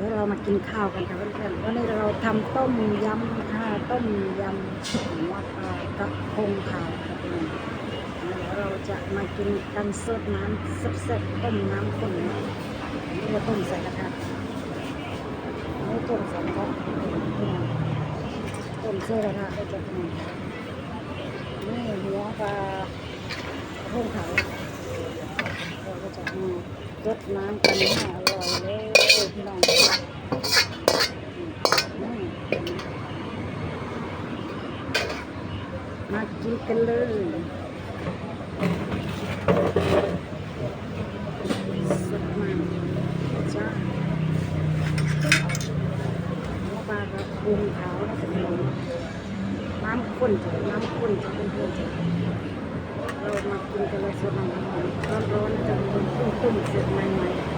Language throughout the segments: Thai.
ดี๋ยวเรามากินข้าวกันค่ะเพื่อนๆวันนี้เราทำต้มยำค่ะต้มยำหัวปลากระพงขาวค่ะเพื่อนเดี๋ยวเราจะมากินกันสดน้ำแซ่บต้มน้ำข้นนี่เราต้มใส่กระทะนี่ต้มใส่กระทะต้มใส่กระทะก็จะเป็นนี่หัวปลากระพงขาวเราก็จะมารดน้ำกันให้อร่อยเลยพี่น้อง มา กันเลย สดมากจ้าปลากระพงขาวนะเป็นน้ำข้นจ้ะน้ำข้นจะเป็นเพื่อนจ้ะเรามากินกันเลยสดน้ำร้อนร้อนๆจะเป็นตุ้มๆเสร็จใหม่ๆ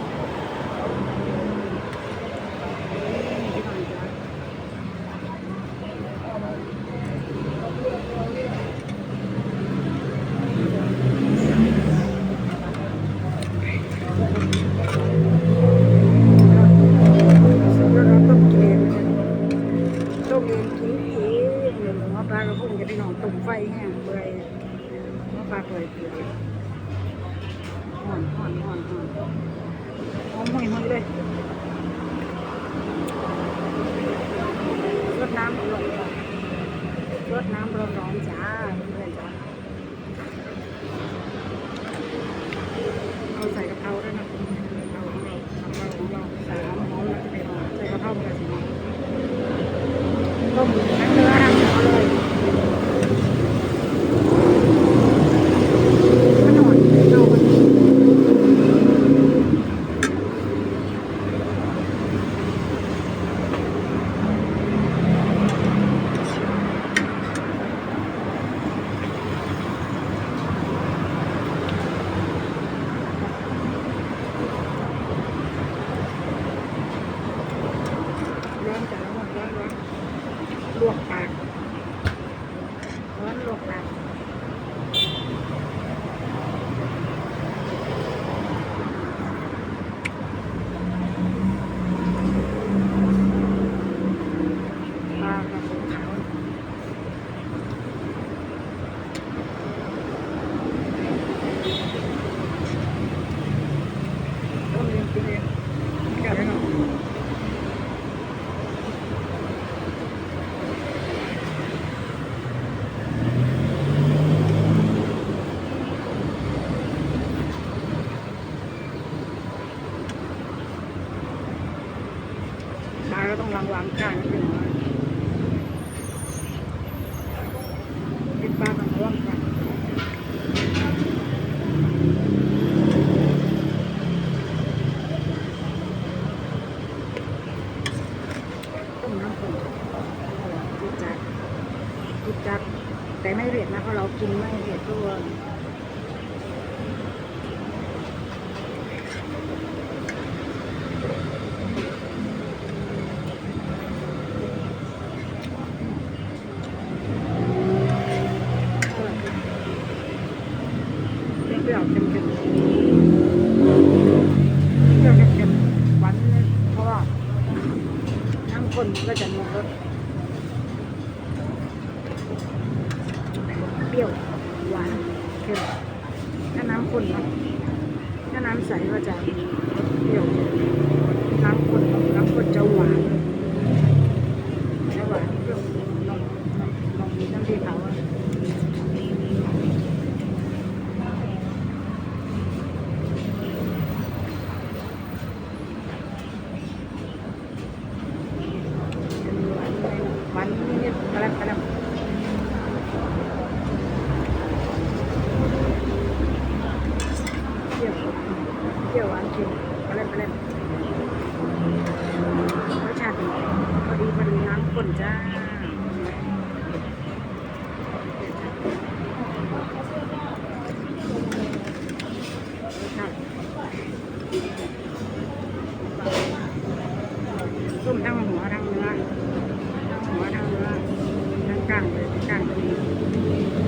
แห้งเปื่อยว่าปลาเปื่อยเปื่อยห่อนห่อนห่อนห่อนหอมห่ยห่ยเลยรดน้ำลงก่อนรดน้ำร้อนๆจ้าเพื่อนๆจ้าเอาใส่กะเพราด้วยนะกะเพราของเรากะเพราของเราใส่หอมหอมแล้วจะไปรอใส่กะเพรากับสีต้มทั้งเนื้อทั้งหมูเลยขนมเอามันร้อนจัดร้อนร้อนร้อนลวกปากร้อนลวกปากปลากระพงขาวต้มเองกินเองแก่ได้หรอ ปลางวางวางข้างนิดนึงนะกินปลาต้องระวังกันต้มน้ำข้นจุดจัดจุดจัดแต่ไม่เผ็ดนะเพราะเรากินไม่เผ็ดด้วย เปรี้ยวๆเค็มๆเปรี้ยวเค็มๆหวานนิดๆเพราะว่า น้ำข้นมันก็จะมีรสเปรี้ยว หวานเค็มถ้าน้ำข้นนะถ้าน้ำใสก็จะเปรี้ยวน้ำข้นน้ำข้นจะหวานจะหวานเปรี้ยวนมนมนมน้ำพริกเขาอะ จะมีหวานนิด ๆหวานนิดๆกระลับกระลับเปรี้ยวเที่ยวหวานเระลับกระลับรสชาติดีพอดีพอดีน้ำข้นจ้าสชาติต้มทั้งหัวทั้งเนื้อ ทั้งหัวทั้งเนื้อทั้งกลางเลยกลางตรงนี้